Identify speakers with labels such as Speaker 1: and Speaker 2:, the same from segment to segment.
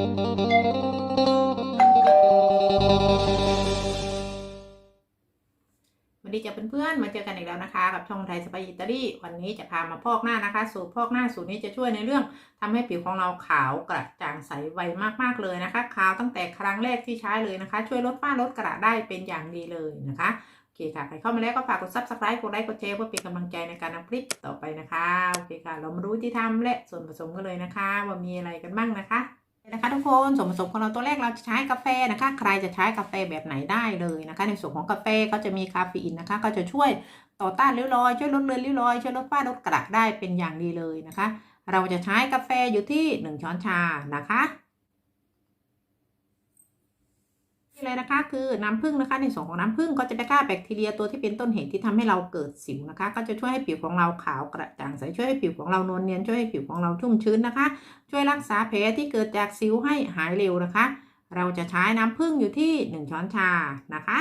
Speaker 1: สวัสดีเจะเพื่อนๆมาเจอกันอีกแล้วนะคะ กับช่องไทยสปายอิตาลีวันนี้จะพามาพอกหน้านะคะ สูตรพอกหน้าสูตรนี้จะช่วยในเรื่อง ทำให้ผิวของเราขาวกระจ่างใสไวมากๆเลยนะคะขาวตั้งแต่ครั้งแรกที่ใช้เลยนะคะ ช่วยลดฝ้าลดกระได้เป็นอย่างดีเลยนะคะโอเคค่ะใครเข้ามาแล้วก็ฝากกดซับสไครต์กดไลค์กดแชร์เพื่อเป็นกำลังใจในการนำคลิปต่อไปนะคะโอเคค่ะ เรามาดูที่ทำและส่วนผสมกันเลยนะคะ ว่ามีอะไรกันบ้างนะคะ นะคะทุกคนส่วนผสมของเราตัวแรกเราจะใช้กาแฟนะคะ ใครจะใช้กาแฟแบบไหนได้เลยนะคะ ในส่วนของกาแฟก็จะมีคาเฟอีนนะคะ ก็จะช่วยต่อต้านริ้วรอยช่วยลดเลือนริ้วรอยช่วยลดฝ้าลดกระได้เป็นอย่างดีเลยนะคะ เราจะใช้กาแฟอยู่ที่ 1 ช้อนชานะคะ นี่เลยนะคะ คือน้ำผึ้งนะคะ ในส่วนของน้ำผึ้งก็จะไปฆ่าแบคทีเรียตัวที่เป็นต้นเหตุที่ทำให้เราเกิดสิวนะคะ ก็จะช่วยให้ผิวของเราขาวกระจ่างใสช่วยให้ผิวของเรานวลเนียนช่วยให้ผิวของเราชุ่มชื้นนะคะ ช่วยรักษาแผลที่เกิดจากสิวให้หายเร็วนะคะ เราจะใช้น้ำผึ้งอยู่ที่ 1 ช้อนชานะคะ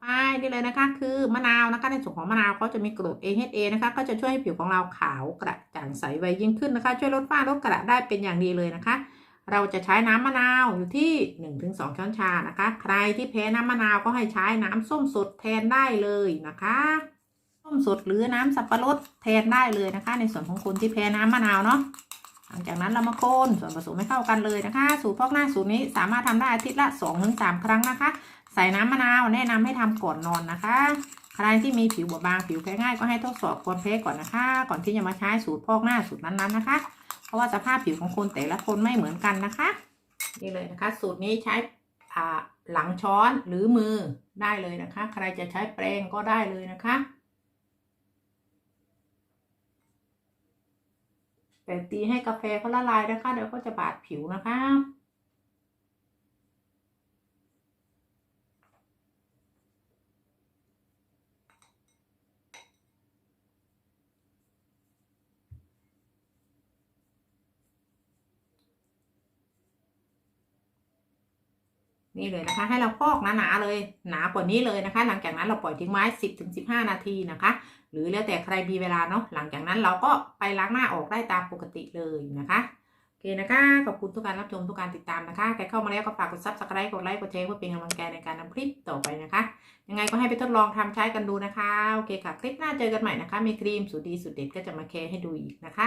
Speaker 1: ไปได้เลยนะคะ คือมะนาวนะคะในส่วนของมะนาวเขาจะมีกรด AHA นะคะ ก็จะช่วยให้ผิวของเราขาวกระจ่างใสไวยิ่งขึ้นนะคะ ช่วยลดฝ้าลดกระได้เป็นอย่างดีเลยนะคะ เราจะใช้น้ำมะนาวอยู่ที่ 1-2 ช้อนชานะคะ ใครที่แพ้น้ำมะนาวก็ให้ใช้น้ำส้มสดแทนได้เลยนะคะ ส้มสดหรือน้ำสับปะรดแทนได้เลยนะคะ ในส่วนของคนที่แพ้น้ำมะนาวเนาะ หลังจากนั้นเรามาคนส่วนผสมให้เข้ากันเลยนะคะ สูตรพอกหน้าสูตรนี้สามารถทำได้อาทิตย์ละ2อถึงสครั้งนะคะ ใส่น้ำมะนาวแนะนำให้ทำก่อนนอนนะคะใครที่มีผิวบอบบางผิวแพ้ง่ายก็ให้ทดสอบความแพ้ก่อนนะคะ ก่อนที่จะมาใช้สูตรพอกหน้าสูตรนั้นๆนะคะ ราะว่าสภาพผิวของคนแต่ละคนไม่เหมือนกันนะคะ นี่เลยนะคะ สูตรนี้ใช้หลังช้อนหรือมือได้เลยนะคะ ใครจะใช้แปรงก็ได้เลยนะคะแต่ตีให้กาแฟเขาละลายนะคะเดี๋ยวก็จะบาดผิวนะคะ นี่เลยนะคะ ให้เราพอกหนาๆเลย หนากว่านี้เลยนะคะ หลังจากนั้นเราปล่อยทิ้งไว้10-15ถึงสิบห้านาทีนะคะ หรือแล้วแต่ใครมีเวลาเนาะหลังจากนั้นเราก็ไปล้างหน้าออกได้ตามปกติเลยนะคะโอเคนะคะขอบคุณทุกการรับชมทุกการติดตามนะคะใครเข้ามาแล้วก็ฝากกดซับสไครต์กดไลค์กดแชร์เพื่อเป็นกำลังใจในการทำคลิปต่อไปนะคะ ยังไงก็ให้ไปทดลองทำใช้กันดูนะคะโอเคค่ะคลิปหน้าเจอกันใหม่นะคะมีครีมสูตรดีสูตรเด็ดก็จะมาแชร์ให้ดูอีกนะคะ